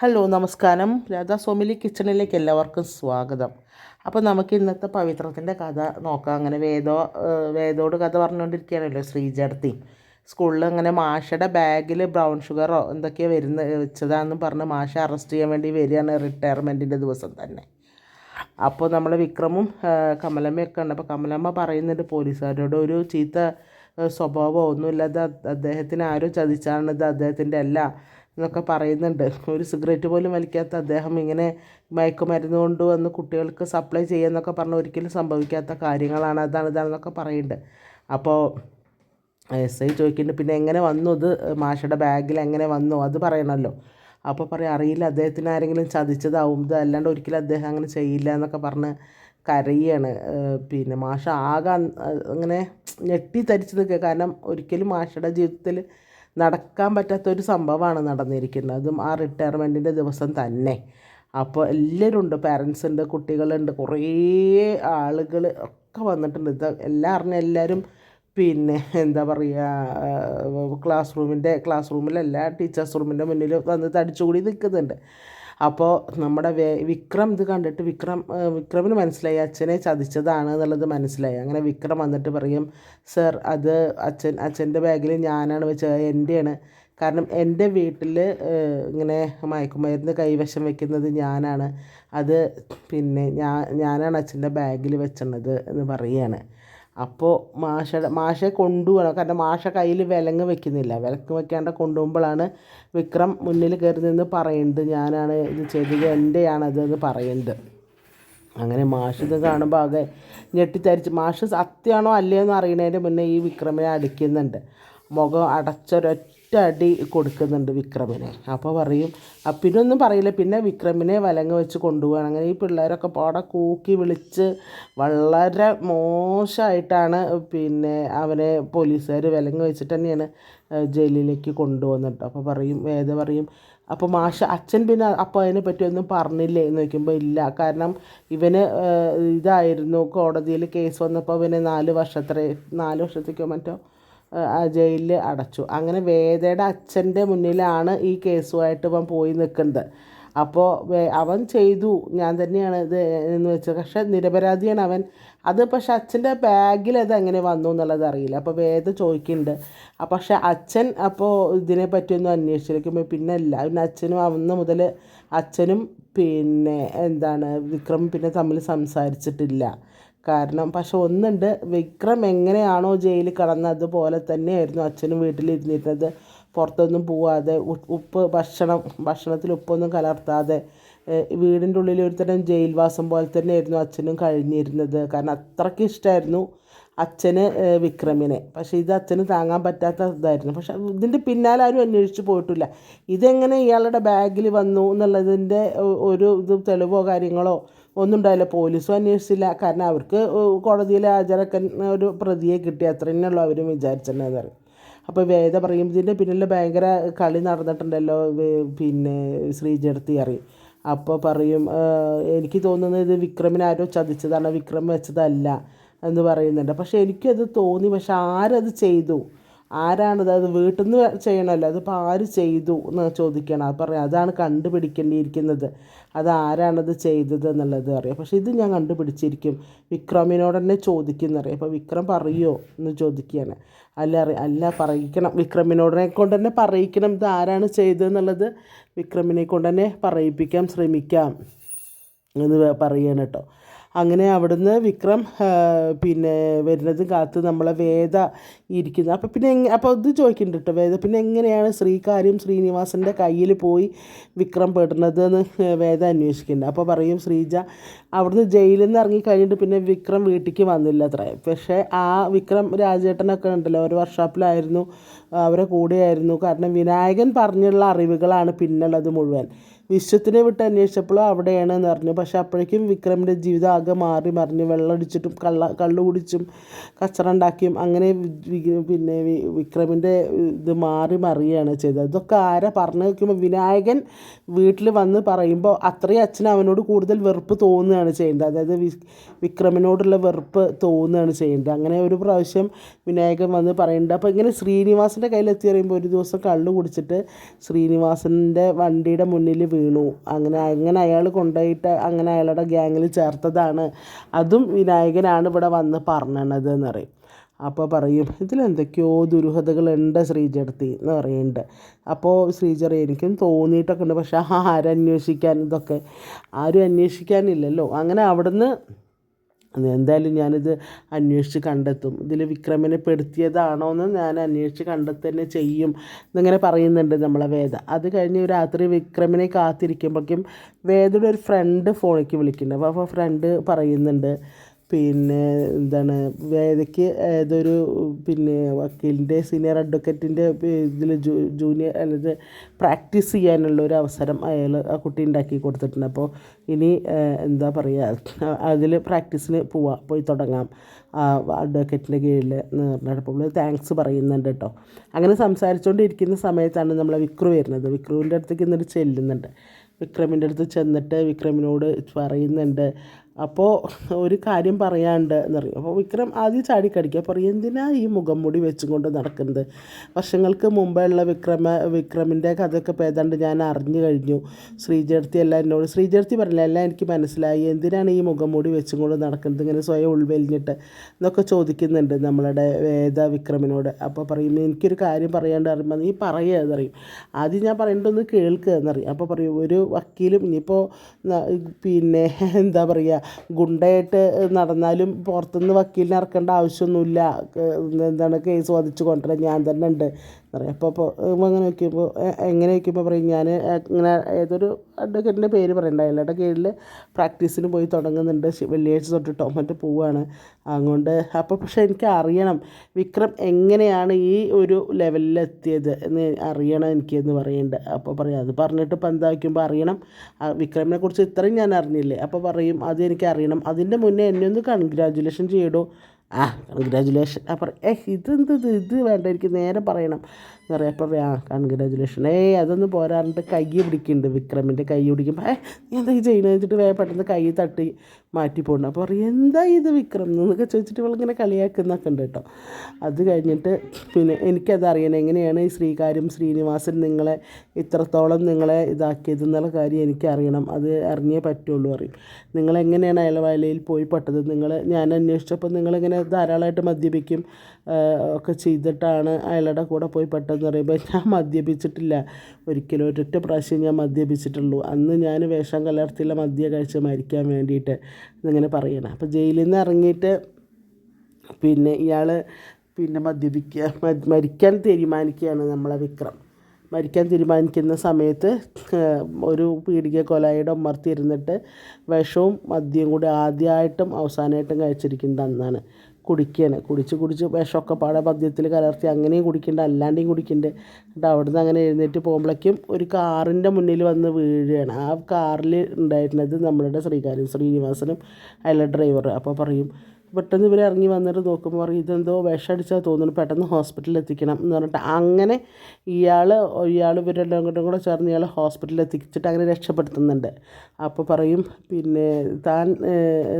Hello നമസ്കാരം. രാധാ സോമിലി കിച്ചണിലേക്ക് എല്ലാവർക്കും സ്വാഗതം. അപ്പോൾ നമുക്ക് ഇന്നത്തെ പവിത്രത്തിന്റെ കഥ നോക്കാം. അങ്ങനെ വേദോ വേദോട് കഥ പറഞ്ഞുകൊണ്ടിരിക്കുകയാണല്ലോ ശ്രീജടത്തി സ്കൂളിൽ അങ്ങനെ മാഷയുടെ ബാഗിൽ ബ്രൗൺ ഷുഗറോ എന്തൊക്കെയോ വരുന്ന വെച്ചതാണെന്ന് പറഞ്ഞ് മാഷ അറസ്റ്റ് ചെയ്യാൻ വേണ്ടി വരികയാണ് റിട്ടയർമെന്റിന്റെ ദിവസം തന്നെ. അപ്പോൾ നമ്മൾ വിക്രമും കമലമ്മയൊക്കെ ഉണ്ട്. അപ്പോൾ കമലമ്മ പറയുന്നുണ്ട് പോലീസുകാരോട് ഒരു ചീത്ത സ്വഭാവമോ ഒന്നുമില്ലാതെ അദ്ദേഹത്തിന് ആരും ചതിച്ചാണിത്. അദ്ദേഹത്തിന്റെ അല്ല എന്നൊക്കെ പറയുന്നുണ്ട്. ഒരു സിഗരറ്റ് പോലും വലിക്കാത്ത അദ്ദേഹം ഇങ്ങനെ മയക്കുമരുന്ന് കൊണ്ട് വന്ന് കുട്ടികൾക്ക് സപ്ലൈ ചെയ്യുന്നൊക്കെ പറഞ്ഞ് ഒരിക്കലും സംഭവിക്കാത്ത കാര്യങ്ങളാണ്. അതാണ് ഇതാണെന്നൊക്കെ പറയുന്നുണ്ട്. അപ്പോൾ എസ് ഐ ചോദിക്കുന്നുണ്ട് പിന്നെ എങ്ങനെ വന്നു ഇത്? മാഷയുടെ ബാഗിൽ എങ്ങനെ വന്നു? അത് പറയണമല്ലോ അപ്പോൾ പറയാം അറിയില്ല അദ്ദേഹത്തിന് ആരെങ്കിലും ചതിച്ചതാവും. ഇത് അല്ലാണ്ട് ഒരിക്കലും അദ്ദേഹം അങ്ങനെ ചെയ്യില്ല എന്നൊക്കെ പറഞ്ഞ് കരയാണ്. പിന്നെ മാഷ ആകെ അങ്ങനെ അങ്ങനെ തരിച്ചു നിൽക്കുക കാരണം ഒരിക്കലും മാഷയുടെ ജീവിതത്തിൽ നടക്കാൻ പറ്റാത്തൊരു സംഭവമാണ് നടന്നിരിക്കുന്നത്. അതും ആ റിട്ടയർമെന്റിന്റെ ദിവസം തന്നെ. അപ്പോൾ എല്ലാവരും ഉണ്ട് പാരൻസ് ഉണ്ട് കുട്ടികളുണ്ട് കുറേ ആളുകൾ ഒക്കെ വന്നിട്ടുണ്ട്. ഇത് എല്ലാം അറിഞ്ഞ എല്ലാവരും പിന്നെ എന്താ പറയുക ക്ലാസ് റൂമിന്റെ ക്ലാസ് റൂമിലല്ല ടീച്ചേഴ്സ് റൂമിന്റെ മുന്നിൽ വന്ന് തടിച്ചുകൂടി നിൽക്കുന്നുണ്ട്. അപ്പോൾ നമ്മുടെ വേ വിക്രം ഇത് കണ്ടിട്ട് വിക്രം വിക്രമിന് മനസ്സിലായി അച്ഛനെ ചതിച്ചതാണ് എന്നുള്ളത് മനസ്സിലായി. അങ്ങനെ വിക്രം വന്നിട്ട് പറയും സർ അത് അച്ഛൻ അച്ഛന്റെ ബാഗിൽ ഞാനാണ് വെച്ചത് എന്റെയാണ്. കാരണം എന്റെ വീട്ടിൽ ഇങ്ങനെ മയക്കുമരുന്ന് കൈവശം വെക്കുന്നത് ഞാനാണ്. അത് പിന്നെ ഞാൻ ഞാനാണ് അച്ഛന്റെ ബാഗിൽ വെച്ചത് എന്ന് പറയുകയാണ്. അപ്പോൾ മാഷയുടെ മാഷെ കൊണ്ടുപോകണം കാരണം മാഷ കയ്യിൽ വിലങ്ങ് വെക്കുന്നില്ല. വിലങ്ങ് വെക്കാണ്ട് കൊണ്ടുപോകുമ്പോഴാണ് വിക്രം മുന്നിൽ കയറി നിന്ന് പറയുന്നത്. ഞാനാണ് ഇത് ചെയ്തത്. എന്റെയാണത് എന്ന് പറയുന്നത്. അങ്ങനെ മാഷ് ഇത് കാണുമ്പോൾ ആകെ ഞെട്ടിത്തരിച്ച്. മാഷ് സത്യമാണോ അല്ലയോ എന്ന് അറിയണതിന്റെ മുന്നേ ഈ വിക്രമിനെ അടിക്കുന്നുണ്ട്. മുഖം അടച്ചൊരൊറ്റ അടി കൊടുക്കുന്നുണ്ട് വിക്രമിനെ. അപ്പോൾ പറയും പിന്നെ ഒന്നും പറയില്ല. പിന്നെ വിക്രമിനെ വലങ്ങ് വെച്ച് കൊണ്ടുപോകണം അങ്ങനെ ഈ പിള്ളേരൊക്കെ പാടെ കൂക്കി വിളിച്ച് വളരെ മോശമായിട്ടാണ് പിന്നെ അവനെ പോലീസുകാർ വിലങ്ങ് വെച്ചിട്ട് തന്നെയാണ് ജയിലിലേക്ക് കൊണ്ടുപോകുന്നത്. അപ്പോൾ പറയും വേദ പറയും അപ്പോൾ മാഷ അച്ഛൻ പിന്നെ അപ്പോൾ അതിനെ പറ്റി ഒന്നും പറഞ്ഞില്ലേ? എന്ന് ചോദിക്കുമ്പോൾ ഇല്ല. കാരണം ഇവന് ഇതായിരുന്നു കോടതിയിൽ കേസ് വന്നപ്പോൾ ഇവന് നാല് വർഷത്തെ നാല് വർഷത്തേക്കോ മറ്റോ ജയിലിൽ അടച്ചു. അങ്ങനെ വേദയുടെ അച്ഛന്റെ മുന്നിലാണ് ഈ കേസുമായിട്ട് ഇവൻ പോയി നിൽക്കുന്നത്. അപ്പോൾ അവൻ ചെയ്തു. ഞാൻ തന്നെയാണ് ഇത് എന്ന് വെച്ചത്. പക്ഷേ നിരപരാധിയാണ് അവൻ. അത് പക്ഷെ അച്ഛന്റെ ബാഗിൽ അത് എങ്ങനെ വന്നു എന്നുള്ളത് അറിയില്ല. അപ്പോൾ വേദ ചോദിക്കുന്നുണ്ട്. അപ്പോൾ പക്ഷെ അച്ഛൻ അപ്പോൾ ഇതിനെ പറ്റിയൊന്നും അന്വേഷിച്ചിരിക്കുമ്പോൾ പിന്നെ അല്ല. പിന്നെ അച്ഛനും അന്ന് മുതൽ അച്ഛനും പിന്നെ എന്താണ് വിക്രം പിന്നെ തമ്മിൽ സംസാരിച്ചിട്ടില്ല. കാരണം പക്ഷെ ഒന്നുണ്ട്. വിക്രം എങ്ങനെയാണോ ജയിലിൽ കിടന്നത് അതുപോലെ തന്നെയായിരുന്നു അച്ഛനും വീട്ടിലിരുന്നിരുന്നത്. പുറത്തൊന്നും പോവാതെ ഉപ്പ് ഭക്ഷണം ഭക്ഷണത്തിൽ ഉപ്പൊന്നും കലർത്താതെ വീടിന്റെ ഉള്ളിൽ ഒരുതരം ജയിൽവാസം പോലെ തന്നെയായിരുന്നു അച്ഛനും കഴിഞ്ഞിരുന്നത്. കാരണം അത്രയ്ക്ക് ഇഷ്ടമായിരുന്നു അച്ഛന് വിക്രമിനെ. പക്ഷേ ഇത് അച്ഛന് താങ്ങാൻ പറ്റാത്ത ഇതായിരുന്നു. പക്ഷെ ഇതിന്റെ പിന്നാലെ ആരും അന്വേഷിച്ച് പോയിട്ടില്ല. ഇതെങ്ങനെ ഇയാളുടെ ബാഗിൽ വന്നു എന്നുള്ളതിന്റെ ഒരു ഇത് തെളിവോ കാര്യങ്ങളോ ഒന്നും ഉണ്ടായില്ല പോലീസും അന്വേഷിച്ചില്ല. കാരണം അവർക്ക് കോടതിയിൽ ഹാജരാക്കാൻ ഒരു പ്രതിയെ കിട്ടി. അത്ര തന്നെയുള്ളൂ അവരും വിചാരിച്ചിട്ടുണ്ടെന്ന് അപ്പോൾ വേദ പറയും ഇതിന്റെ പിന്നിൽ ഭയങ്കര കളി നടന്നിട്ടുണ്ടല്ലോ. പിന്നെ ശ്രീജടത്തി അറിയും അപ്പോൾ പറയും എനിക്ക് തോന്നുന്നത് ഇത് വിക്രമിനെ ആരോ ചതിച്ചതാണ്. വിക്രം വെച്ചതല്ല എന്ന് പറയുന്നുണ്ട്. പക്ഷേ എനിക്കത് തോന്നി. പക്ഷെ ആരത് ചെയ്തു? ആരാണത് അത് വീട്ടിൽ നിന്ന് ചെയ്യണമല്ലോ അതിപ്പോൾ ആര് ചെയ്തു എന്ന് ചോദിക്കണം. അത് പറയാം. അതാണ് കണ്ടുപിടിക്കേണ്ടിയിരിക്കുന്നത്. അത് ആരാണത് ചെയ്തത് എന്നുള്ളത് അറിയാം. പക്ഷേ ഇത് ഞാൻ കണ്ടുപിടിച്ചിരിക്കും. വിക്രമിനോട് തന്നെ ചോദിക്കുന്നറിയാം അപ്പോൾ വിക്രം പറയുമോ എന്ന് ചോദിക്കുകയാണ്. അല്ല അറി അല്ല പറയിക്കണം. വിക്രമിനോടിനെ കൊണ്ട് തന്നെ പറയിക്കണം ഇത് ആരാണ് ചെയ്തതെന്നുള്ളത് വിക്രമിനെ കൊണ്ട് തന്നെ പറയിപ്പിക്കാം ശ്രമിക്കാം എന്ന് പറയണം കേട്ടോ. അങ്ങനെ അവിടുന്ന് വിക്രം പിന്നെ വരുന്നത് കാത്ത് നമ്മളെ വേദ ഇരിക്കുന്നത് അപ്പോൾ പിന്നെ അപ്പോൾ ഇത് ചോദിക്കുന്നുണ്ട് കേട്ടോ വേദ പിന്നെ എങ്ങനെയാണ് ശ്രീകാര്യം ശ്രീനിവാസന്റെ കയ്യിൽ പോയി വിക്രം പെടുന്നത് എന്ന് വേദ അന്വേഷിക്കുന്നുണ്ട് അപ്പോൾ പറയും ശ്രീജ അവിടുന്ന് ജയിലിൽ നിന്ന് ഇറങ്ങി കഴിഞ്ഞിട്ട് പിന്നെ വിക്രം വീട്ടിലേക്ക് വന്നില്ല അത്ര. പക്ഷേ ആ വിക്രം രാജേട്ടനൊക്കെ ഉണ്ടല്ലോ ഒരു വർക്ക്ഷോപ്പിലായിരുന്നു അവരെ കൂടെയായിരുന്നു. കാരണം വിനായകൻ പറഞ്ഞുള്ള അറിവുകളാണ് പിന്നുള്ളത് മുഴുവൻ. വിശ്വത്തിനെ വിട്ട് അന്വേഷിച്ചപ്പോൾ അവിടെയാണ് എന്ന് പറഞ്ഞു പക്ഷേ അപ്പോഴേക്കും വിക്രമിന്റെ ജീവിതം ആകെ മാറി മറിഞ്ഞ്. വെള്ളമടിച്ചിട്ടും കള്ള കള്ളു കുടിച്ചും കച്ചറ ഉണ്ടാക്കിയും അങ്ങനെ പിന്നെ വിക്രമിന്റെ ഇത് മാറി മറിയാണ് ചെയ്തത്. ഇതൊക്കെ ആരാ പറഞ്ഞു വയ്ക്കുമ്പോൾ വിനായകൻ വീട്ടിൽ വന്ന് പറയുമ്പോൾ അത്രയും അച്ഛൻ അവനോട് കൂടുതൽ വെറുപ്പ് തോന്നുകയാണ് ചെയ്യുന്നത് അതായത് വി- വിക്രമനോടുള്ള വെറുപ്പ് തോന്നുകയാണ് ചെയ്യുന്നത് അങ്ങനെ ഒരു പ്രാവശ്യം വിനായകൻ വന്ന് പറയുന്നുണ്ട്. അപ്പോൾ ഇങ്ങനെ ശ്രീനിവാസന്റെ കയ്യിലെത്തി പറയുമ്പോൾ ഒരു ദിവസം കള്ളു കുടിച്ചിട്ട് ശ്രീനിവാസന്റെ വണ്ടിയുടെ മുന്നിൽ വീണു. അങ്ങനെ അങ്ങനെ അയാൾ കൊണ്ടുപോയിട്ട് അങ്ങനെ അയാളുടെ ഗ്യാങ്ങിൽ ചേർത്തതാണ്. അതും വിനായകനാണ് ഇവിടെ വന്ന് പറഞ്ഞത് എന്ന് പറയും. അപ്പോൾ പറയും ഇതിലെന്തൊക്കെയോ ദുരൂഹതകളുണ്ട് ശ്രീജടത്തി എന്ന് പറയുന്നുണ്ട് അപ്പോൾ ശ്രീജ എനിക്കും തോന്നിയിട്ടൊക്കെ ഉണ്ട്. പക്ഷേ ആരന്വേഷിക്കാൻ ഇതൊക്കെ ആരും അന്വേഷിക്കാനില്ലല്ലോ. അങ്ങനെ അവിടുന്ന് എന്തായാലും ഞാനിത് അന്വേഷിച്ച് കണ്ടെത്തും. ഇതിൽ വിക്രമനെ പെടുത്തിയതാണോ എന്ന് ഞാൻ അന്വേഷിച്ച് കണ്ടെത്തന്നെ ചെയ്യും എന്നിങ്ങനെ പറയുന്നുണ്ട് നമ്മളെ വേദ. അത് കഴിഞ്ഞ് രാത്രി വിക്രമിനെ കാത്തിരിക്കുമ്പോഴേക്കും വേദയുടെ ഒരു ഫ്രണ്ട് ഫോണിലേക്ക് വിളിക്കുന്നുണ്ട്. അപ്പോൾ ഫ്രണ്ട് പറയുന്നുണ്ട് പിന്നെ എന്താണ് വേദയ്ക്ക് ഏതൊരു പിന്നെ വക്കീലിന്റെ സീനിയർ അഡ്വക്കറ്റിന്റെ ഇതിൽ ജൂനിയർ അല്ലാതെ പ്രാക്ടീസ് ചെയ്യാനുള്ള ഒരു അവസരം അയാൾ ആ കുട്ടി ഉണ്ടാക്കി കൊടുത്തിട്ടുണ്ട്. അപ്പോൾ ഇനി എന്താ പറയുക അതിൽ പ്രാക്ടീസിന് പോവാം പോയി തുടങ്ങാം അഡ്വക്കറ്റിന്റെ കീഴിൽ എന്ന് പറഞ്ഞിട്ട്. പറഞ്ഞപ്പോൾ താങ്ക്സ് പറയുന്നുണ്ട് കേട്ടോ. അങ്ങനെ സംസാരിച്ചുകൊണ്ടിരിക്കുന്ന സമയത്താണ് നമ്മളെ വിക്രു വരുന്നത്. വിക്രുവിന്റെ അടുത്തേക്ക് ഇന്നിട്ട് ചെല്ലുന്നുണ്ട്. വിക്രമിന്റെ അടുത്ത് ചെന്നിട്ട് വിക്രമിനോട് പറയുന്നുണ്ട് അപ്പോൾ ഒരു കാര്യം പറയാണ്ട് എന്നറിയും. അപ്പോൾ വിക്രം ആദ്യം ചാടിക്കടിക്കുക പറയും എന്തിനാ ഈ മുഖം മൂടി വെച്ചും കൊണ്ട് നടക്കുന്നത്? വർഷങ്ങൾക്ക് മുമ്പുള്ള വിക്രമ വിക്രമിന്റെ കഥയൊക്കെ പേതാണ്ട് ഞാൻ അറിഞ്ഞു കഴിഞ്ഞു. ശ്രീജേർത്തി എല്ലാം എന്നോട് ശ്രീജേർത്തി പറഞ്ഞില്ല എല്ലാം എനിക്ക് മനസ്സിലായി. എന്തിനാണ് ഈ മുഖം മൂടി വെച്ചും കൊണ്ട് നടക്കുന്നത്? ഇങ്ങനെ സ്വയം ഉൾവെലിഞ്ഞിട്ട്? എന്നൊക്കെ ചോദിക്കുന്നുണ്ട് നമ്മളുടെ വേദ വിക്രമിനോട്. അപ്പോൾ പറയും എനിക്കൊരു കാര്യം പറയാണ്ട് അറിയുമ്പോൾ നീ പറയുക എന്നറിയും. ആദ്യം ഞാൻ പറയേണ്ടതൊന്ന് കേൾക്കുക എന്നറിയും. അപ്പോൾ പറയും ഒരു വക്കീലും ഇനിയിപ്പോൾ പിന്നെ എന്താ പറയുക ഗുണ്ടയായിട്ട് നടന്നാലും പുറത്തുനിന്ന് വക്കീലിനെ ഇറക്കേണ്ട ആവശ്യമൊന്നുമില്ല. എന്താണ് കേസ് വാദിച്ച് കൊണ്ടുവരാൻ ഞാൻ തന്നെ ഉണ്ട്. പറയും. അപ്പോൾ അപ്പോൾ അങ്ങനെ വയ്ക്കുമ്പോൾ എങ്ങനെ വയ്ക്കുമ്പോൾ പറയും ഞാൻ ഇങ്ങനെ ഏതൊരു അഡ്വക്കേറ്റിന്റെ പേര് പറയണ്ട അയാളുടെ കീഴിൽ പ്രാക്ടീസിന് പോയി തുടങ്ങുന്നുണ്ട്. വെള്ളിയാഴ്ച തൊട്ടിട്ടോ മറ്റു പോവുകയാണ് അതുകൊണ്ട് അപ്പോൾ പക്ഷേ എനിക്ക് അറിയണം വിക്രം എങ്ങനെയാണ് ഈ ഒരു ലെവലിലെത്തിയത് എന്ന് അറിയണം എനിക്കെന്ന് പറയുന്നുണ്ട് അപ്പോൾ പറയും അത് പറഞ്ഞിട്ട് ഇപ്പം എന്താ വയ്ക്കുമ്പോൾ അറിയണം. വിക്രമിനെ കുറിച്ച് ഇത്രയും ഞാൻ അറിഞ്ഞില്ലേ? അപ്പോൾ പറയും അത് എനിക്ക് അറിയണം അതിന്റെ മുന്നേ എന്നെ ഒന്ന് കൺഗ്രാജുലേഷൻ ചെയ്യടോ. ആ കൺഗ്രാജുലേഷൻ അപ്പം ഏഹ് ഇതെന്ത് ഇത്? ഇത് വേണ്ട എനിക്ക് നേരെ പറയണം. എന്ന് അപ്പോൾ ആ കൺഗ്രാജുലേഷൻ ഏയ് അതൊന്നും പോരാറിട്ട് കൈ പിടിക്കുന്നുണ്ട് വിക്രമിന്റെ കൈ പിടിക്കുമ്പോൾ എന്താ ഈ ചെയ്യണമെന്ന് വെച്ചിട്ട് വേ പെട്ടെന്ന് കൈ തട്ടി മാറ്റി പോകണം അപ്പോൾ പറയും എന്താ ഇത് വിക്രം? എന്നൊക്കെ ചോദിച്ചിട്ട് ഇവളിങ്ങനെ കളിയാക്കുന്നൊക്കെ ഉണ്ട് കേട്ടോ. അത് കഴിഞ്ഞിട്ട് പിന്നെ എനിക്കത് അറിയണം. എങ്ങനെയാണ് ഈ ശ്രീകാര്യം ശ്രീനിവാസൻ നിങ്ങളെ ഇത്രത്തോളം നിങ്ങളെ ഇതാക്കിയത് എന്നുള്ള കാര്യം എനിക്കറിയണം. അത് അറിഞ്ഞേ പറ്റുള്ളൂ അറിയും നിങ്ങളെങ്ങനെയാണ് അയാളെ വലയിൽ പോയി പെട്ടത്? നിങ്ങൾ ഞാൻ അന്വേഷിച്ചപ്പോൾ നിങ്ങളിങ്ങനെ ധാരാളമായിട്ട് മദ്യപിക്കും. ഒക്കെ ചെയ്തിട്ടാണ് അയാളുടെ കൂടെ പോയി പെട്ടെന്ന് പറയുമ്പോൾ ഞാൻ മദ്യപിച്ചിട്ടില്ല. ഒരിക്കലും ഒരൊറ്റ പ്രാവശ്യം ഞാൻ മദ്യപിച്ചിട്ടുള്ളൂ. അന്ന് ഞാൻ വേഷം കലർത്തിയുള്ള മദ്യ കഴിച്ച് മരിക്കാൻ വേണ്ടിയിട്ട് എന്നിങ്ങനെ പറയണം. അപ്പോൾ ജയിലിൽ നിന്ന് ഇറങ്ങിയിട്ട് പിന്നെ ഇയാൾ പിന്നെ മദ്യപിക്കുക മരിക്കാൻ തീരുമാനിക്കുകയാണ് നമ്മളെ വിക്രം. മരിക്കാൻ തീരുമാനിക്കുന്ന സമയത്ത് ഒരു പീടിക കൊലായുടെ ഉമ്മർത്തിരുന്നിട്ട് വിഷവും മദ്യവും കൂടി ആദ്യമായിട്ടും അവസാനമായിട്ടും കഴിച്ചിരിക്കുന്നത് അന്നാണ്. കുടിക്കുകയാണ് കുടിച്ച് കുടിച്ച് വിഷമൊക്കെ പാടെ പദ്യത്തിൽ കലർത്തി അങ്ങനെയും കുടിക്കേണ്ട അല്ലാണ്ടെയും കുടിക്കേണ്ടത് എന്നിട്ട് അവിടുന്ന് അങ്ങനെ എഴുന്നേറ്റ് പോകുമ്പോഴേക്കും ഒരു കാറിന്റെ മുന്നിൽ വന്ന് വീഴുകയാണ്. ആ കാറിൽ ഉണ്ടായിരുന്നത് നമ്മളുടെ ശ്രീകാര്യം ശ്രീനിവാസനും അയാളുടെ ഡ്രൈവർ അപ്പോൾ പറയും പെട്ടെന്ന് ഇവർ ഇറങ്ങി വന്നിട്ട് നോക്കുമ്പോൾ പറയും ഇതെന്തോ വിഷമടിച്ചാൽ തോന്നുന്നു. പെട്ടെന്ന് ഹോസ്പിറ്റലിൽ എത്തിക്കണം. എന്ന് പറഞ്ഞിട്ട് അങ്ങനെ ഇയാൾ ഇയാൾ ഇവരെല്ലാം കൂടെ കൂടെ ചേർന്ന് ഇയാൾ ഹോസ്പിറ്റലിൽ എത്തിച്ചിട്ട് അങ്ങനെ രക്ഷപ്പെടുത്തുന്നുണ്ട്. അപ്പോൾ പറയും പിന്നെ താൻ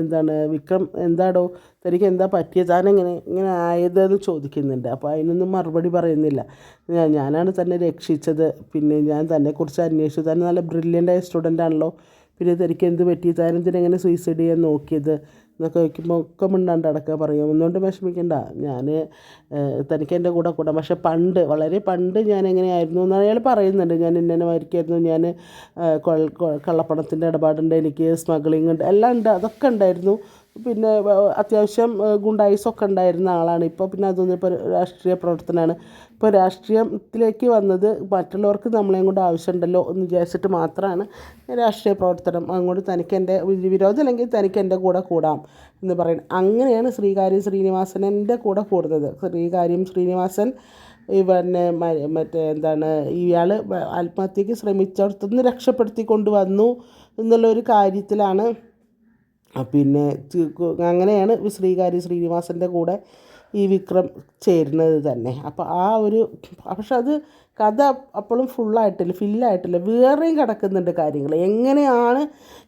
എന്താണ് വിക്രം എന്താടോ? തനിക്ക് എന്താ പറ്റിയത് താൻ എങ്ങനെ ഇങ്ങനെ ആയതെന്ന് ചോദിക്കുന്നുണ്ട്. അപ്പോൾ അതിനൊന്നും മറുപടി പറയുന്നില്ല. ഞാനാണ് തന്നെ രക്ഷിച്ചത്. പിന്നെ ഞാൻ തന്നെക്കുറിച്ച് അന്വേഷിച്ചു. തന്നെ നല്ല ബ്രില്യന്റായ സ്റ്റുഡന്റ് ആണല്ലോ. പിന്നെ തനിക്ക് എന്ത് പറ്റി? താൻ എന്തിനെങ്ങനെ സൂയിസൈഡ് ചെയ്യാൻ നോക്കിയത്? എന്നൊക്കെ വയ്ക്കുമ്പോൾ ഒക്കെ മിണ്ടാണ്ട് അടക്ക പറയും. ഒന്നുകൊണ്ട് വിഷമിക്കണ്ട. ഞാൻ തനിക്ക് എന്റെ കൂടെ കൂടാം. പക്ഷെ പണ്ട് വളരെ പണ്ട് ഞാൻ എങ്ങനെയായിരുന്നു എന്ന് അയാൾ പറയുന്നുണ്ട്. ഞാൻ ഇന്നെ മരിക്കായിരുന്നു ഞാൻ കള്ളപ്പണത്തിന്റെ ഇടപാടുണ്ട്. എനിക്ക് സ്മഗ്ലിംഗ് ഉണ്ട്. എല്ലാം ഉണ്ട്. അതൊക്കെ ഉണ്ടായിരുന്നു. പിന്നെ അത്യാവശ്യം ഗുണ്ടായിസൊക്കെ ഉണ്ടായിരുന്ന ആളാണ്. ഇപ്പോൾ പിന്നെ അതൊന്നും ഇപ്പോൾ രാഷ്ട്രീയ പ്രവർത്തനമാണ് ഇപ്പോൾ രാഷ്ട്രീയത്തിലേക്ക് വന്നത് മറ്റുള്ളവർക്ക് നമ്മളെയും കൊണ്ട് ആവശ്യമുണ്ടല്ലോ എന്ന് വിചാരിച്ചിട്ട് മാത്രമാണ് രാഷ്ട്രീയ പ്രവർത്തനം. അങ്ങോട്ട് തനിക്ക് എന്റെ വിരോധം അല്ലെങ്കിൽ തനിക്ക് എന്റെ കൂടെ കൂടാം എന്ന് പറയുന്നത്. അങ്ങനെയാണ് ശ്രീകാര്യം ശ്രീനിവാസൻ എന്റെ കൂടെ കൂടുന്നത്. ശ്രീകാര്യം ശ്രീനിവാസൻ പിന്നെ മറ്റേ എന്താണ് ഇയാൾ ആത്മഹത്യക്ക് ശ്രമിച്ചിടത്തുനിന്ന് രക്ഷപ്പെടുത്തി കൊണ്ടുവന്നു എന്നുള്ള ഒരു കാര്യത്തിലാണ് പിന്നെ അങ്ങനെയാണ് ശ്രീകാരി ശ്രീനിവാസന്റെ കൂടെ ഈ വിക്രം ചേരുന്നത് തന്നെ. അപ്പോൾ ആ ഒരു പക്ഷെ അത് കഥ അപ്പോഴും ഫുള്ളായിട്ടില്ല ഫില്ലായിട്ടില്ല. വേറെയും കിടക്കുന്നുണ്ട് കാര്യങ്ങൾ എങ്ങനെയാണ്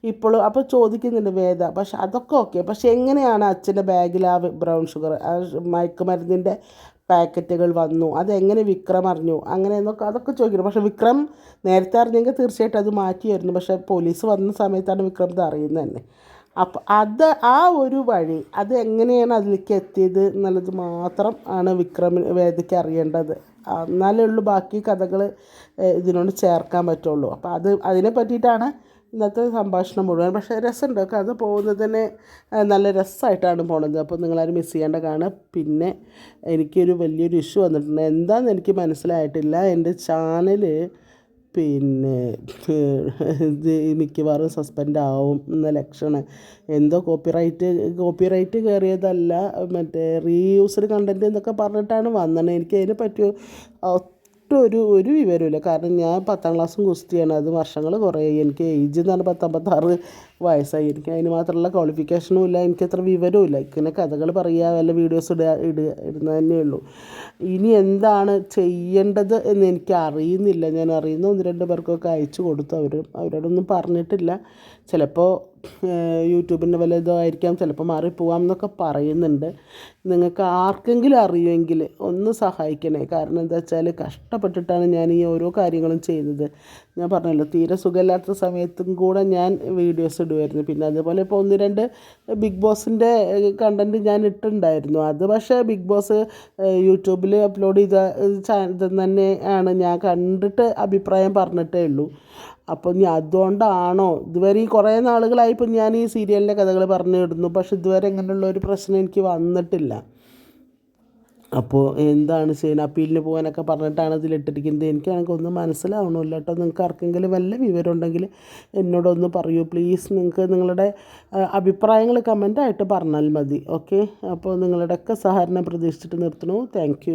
ഇപ്പോഴും അപ്പോൾ ചോദിക്കുന്നുണ്ട് വേദ പക്ഷെ അതൊക്കെ ഓക്കെ പക്ഷെ എങ്ങനെയാണ് അച്ഛന്റെ ബാഗിൽ ആ ബ്രൗൺ ഷുഗർ ആ മയക്കുമരുന്നിന്റെ പാക്കറ്റുകൾ വന്നു? അതെങ്ങനെ വിക്രം അറിഞ്ഞു? അങ്ങനെ എന്നൊക്കെ അതൊക്കെ ചോദിക്കണം പക്ഷേ വിക്രം നേരത്തെ അറിഞ്ഞെങ്കിൽ തീർച്ചയായിട്ടും അത് മാറ്റിയായിരുന്നു പക്ഷേ പോലീസ് വന്ന സമയത്താണ് വിക്രം ഇത് അറിയുന്നത് തന്നെ. അപ്പം അത് ആ ഒരു വഴി അത് എങ്ങനെയാണ് അതിലേക്ക് എത്തിയത് എന്നുള്ളത് മാത്രം ആണ് വിക്രമിന് വേദയ്ക്ക് അറിയേണ്ടത്. എന്നാലേ ഉള്ളൂ ബാക്കി കഥകൾ ഇതിനോട് ചേർക്കാൻ പറ്റുള്ളൂ. അപ്പോൾ അത് അതിനെ പറ്റിയിട്ടാണ് ഇന്നത്തെ സംഭാഷണം മുഴുവൻ. പക്ഷേ രസമുണ്ട്. കഥ പോകുന്നതിന് നല്ല രസമായിട്ടാണ് പോണത്. അപ്പോൾ നിങ്ങളാരും മിസ് ചെയ്യേണ്ട കാണുക. പിന്നെ എനിക്കൊരു വലിയൊരു ഇഷ്യൂ വന്നിട്ടുണ്ട്. എന്താണെന്ന് എനിക്ക് മനസ്സിലായിട്ടില്ല. എന്റെ ചാനൽ പിന്നെ ഇത് മിക്കവാറും സസ്പെൻഡ് ആവും എന്ന ലക്ഷണം. എന്തോ കോപ്പിറൈറ്റ് കോപ്പിറൈറ്റ് കയറിയതല്ല മറ്റേ റീയൂസ്ഡ് കണ്ടന്റ് എന്നൊക്കെ പറഞ്ഞിട്ടാണ് വന്നത് എനിക്ക് അതിനെ പറ്റി ഒട്ടും ഒരു ഒരു വിവരമില്ല കാരണം ഞാൻ പത്താം ക്ലാസ്സും ഗുസ്തിയാണ്. അത് വർഷങ്ങൾ കുറേ എനിക്ക് ഏജ് എന്ന് പറഞ്ഞാൽ വയസ്സായി. എനിക്ക് അതിന് മാത്രമുള്ള ക്വാളിഫിക്കേഷനും ഇല്ല. എനിക്ക് അത്ര വിവരവും ഇല്ല. ഇങ്ങനെ കഥകൾ പറയുക വല്ല വീഡിയോസ് ഇടുക ഇടുക ഇടുന്നത് തന്നെ ഉള്ളൂ. ഇനി എന്താണ് ചെയ്യേണ്ടത് എന്ന് എനിക്ക് അറിയുന്നില്ല. ഞാൻ അറിയുന്ന ഒന്ന് രണ്ട് പേർക്കൊക്കെ അയച്ചു കൊടുത്തു. അവർ അവരോടൊന്നും പറഞ്ഞിട്ടില്ല. ചിലപ്പോൾ യൂട്യൂബിന്റെ വല്ല ഇതോ ആയിരിക്കാം. ചിലപ്പോൾ മാറിപ്പോവാം എന്നൊക്കെ പറയുന്നുണ്ട്. നിങ്ങൾക്ക് ആർക്കെങ്കിലും അറിയുമെങ്കിൽ ഒന്ന് സഹായിക്കണേ. കാരണം എന്താ വെച്ചാൽ കഷ്ടപ്പെട്ടിട്ടാണ് ഞാൻ ഈ ഓരോ കാര്യങ്ങളും ചെയ്യുന്നത്. ഞാൻ പറഞ്ഞല്ലോ തീരെ സുഖമില്ലാത്ത സമയത്തും കൂടെ ഞാൻ വീഡിയോസ് ഇടുമായിരുന്നു പിന്നെ അതുപോലെ ഇപ്പോൾ ഒന്ന് രണ്ട് ബിഗ് ബോസിന്റെ കണ്ടന്റ് ഞാൻ ഇട്ടിട്ടുണ്ടായിരുന്നു. അത് പക്ഷേ ബിഗ് ബോസ് യൂട്യൂബിൽ അപ്ലോഡ് ചെയ്ത ചാനൽ ആണ്. ഞാൻ കണ്ടിട്ട് അഭിപ്രായം പറഞ്ഞിട്ടേ ഉള്ളൂ. അപ്പോൾ ഞാൻ അതുകൊണ്ടാണോ? ഇതുവരെ ഈ കുറേ നാളുകളായി ഇപ്പം ഞാൻ ഈ സീരിയലിന്റെ കഥകൾ പറഞ്ഞു ഇടുന്നു. പക്ഷെ ഇതുവരെ ഇങ്ങനെയുള്ള ഒരു പ്രശ്നം എനിക്ക് വന്നിട്ടില്ല. അപ്പോൾ എന്താണ് ചെയ്യുന്നത് അപ്പീലിന് പോകാനൊക്കെ പറഞ്ഞിട്ടാണ് ഇതിലിട്ടിരിക്കുന്നത്. എനിക്ക് ഒന്നും മനസ്സിലാവണമില്ല കേട്ടോ. നിങ്ങൾക്ക് ആർക്കെങ്കിലും വല്ല വിവരം ഉണ്ടെങ്കിൽ എന്നോടൊന്ന് പറയൂ. പ്ലീസ് നിങ്ങൾക്ക് നിങ്ങളുടെ അഭിപ്രായങ്ങൾ കമന്റായിട്ട് പറഞ്ഞാൽ മതി. ഓക്കെ അപ്പോൾ നിങ്ങളുടെയൊക്കെ സഹകരണം പ്രതീക്ഷിച്ചിട്ട് നിർത്തണു താങ്ക്